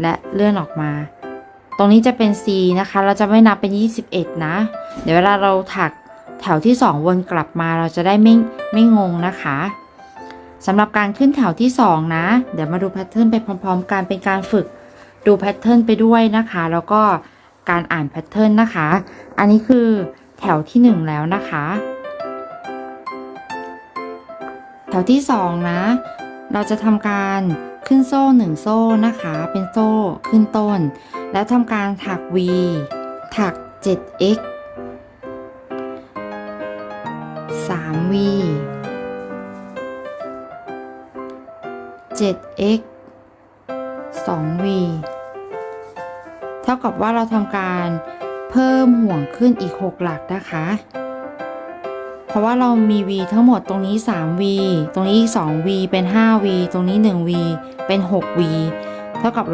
และเลื่อนออกมา ตรงนี้จะเป็น C นะคะ เราจะไม่นับเป็น 21 นะ เดี๋ยวเวลาเราถักแถวที่ 2 วนกลับมาเราจะได้ไม่ไม่งงนะคะสำหรับการขึ้นแถวที่ 2 นะ เดี๋ยวมาดูแพทเทิร์นไปพร้อม ๆ กันเป็นการฝึกดูแพทเทิร์นไปด้วยนะคะ แล้วก็การอ่านแพทเทิร์นนะคะ อันนี้คือแถวที่ 1 แล้วนะคะ แถวที่ 2 นะ เราจะทำการ ขึ้นโซ่1โซ่นะคะ เป็นโซ่ขึ้นต้น แล้วทำการถัก V ถัก 7x 3V 7x 2V เท่ากับว่าเราทำการเพิ่มห่วงขึ้นอีก 6 หลักนะคะ เพราะว่าเรามี V ทั้งหมดตรงนี้ 3V ตรงนี้อีก 2V เป็น 5V ตรงนี้ 1V เป็น 6V เท่ากับ